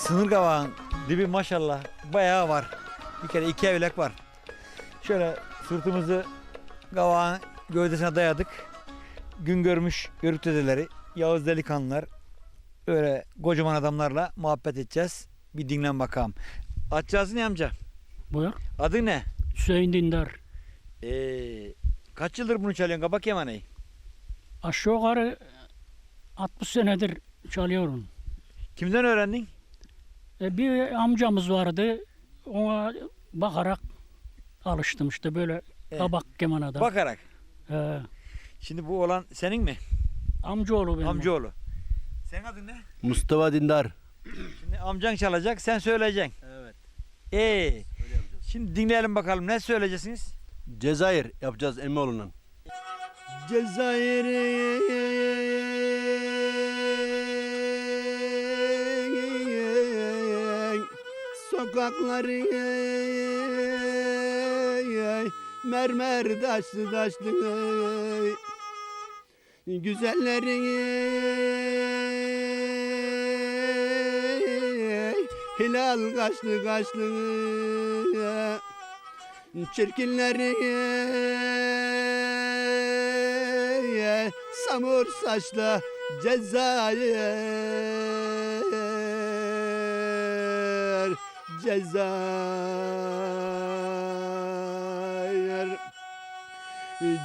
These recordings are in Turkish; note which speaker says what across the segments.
Speaker 1: Sınır kavağın dibi maşallah bayağı var. Bir kere iki evlek var. Şöyle sırtımızı kavağın gövdesine dayadık. Gün görmüş yörük dedeleri, Yağız delikanlılar, öyle kocaman adamlarla muhabbet edeceğiz. Bir dinlen bakalım. Atacağız ne amca?
Speaker 2: Buyur.
Speaker 1: Adı ne?
Speaker 2: Hüseyin Dindar.
Speaker 1: Ee, kaç yıldır bunu çalıyorsun kabak yamanayı?
Speaker 2: Aşağı yukarı 60 senedir çalıyorum.
Speaker 1: Kimden öğrendin?
Speaker 2: E, bir amcamız vardı. Ona bakarak alıştım işte böyle
Speaker 1: Evet.
Speaker 2: kabak kemana da.
Speaker 1: Bakarak.
Speaker 2: E,
Speaker 1: Şimdi bu olan senin mi?
Speaker 2: amcaoğlu benim.
Speaker 1: Amcaoğlu. Senin adın ne?
Speaker 3: Mustafa Dindar.
Speaker 1: Şimdi amcan çalacak, sen söyleyeceksin.
Speaker 3: Evet.
Speaker 1: Ee, şimdi dinleyelim bakalım ne söyleyeceksiniz?
Speaker 3: Cezayir yapacağız Emmoğlu'nun. Cezayir'in sokakları mermer taşlı taşlı. Güzellerin hilal kaşlı kaşlı. Çirkinleri samur saçlı Cezayir Cezayir.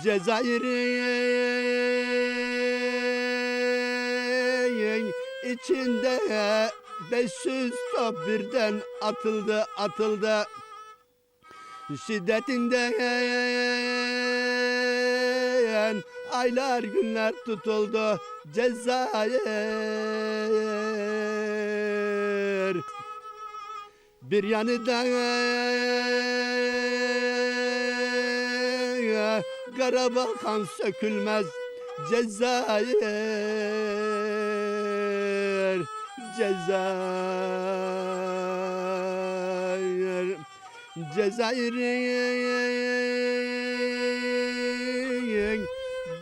Speaker 3: Cezayir'in içinde 500 top birden atıldı atıldı. Şiddetinden aylar günler tutuldu. Cezayir Bir yanı da Kara Balkan sökülmez Cezayir Cezayir Cezayir'in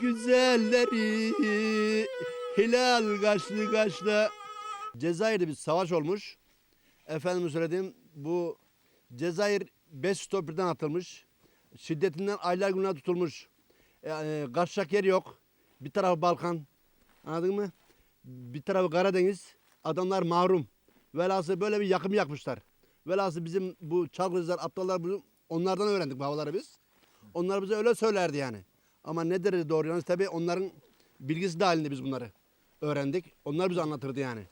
Speaker 3: güzelleri hilal kaşlı kaşlı Cezayir'de bir savaş olmuş. Efendim söyledim bu Cezayir 5 stopirden atılmış. Şiddetinden aylar günler tutulmuş. Yani kaçacak yer yok. Bir tarafı Balkan. Anladın mı? Bir tarafı Karadeniz. Adamlar mahrum. Velhasıl böyle bir yakım yakmışlar. Velhasıl bizim bu çalgıcılar, aptallar bunu onlardan öğrendik bu havaları biz. Onlar bize öyle söylerdi yani. Ama ne derece doğru yanlış tabii onların bilgisi dahilinde biz bunları öğrendik. Onlar bize anlatırdı yani.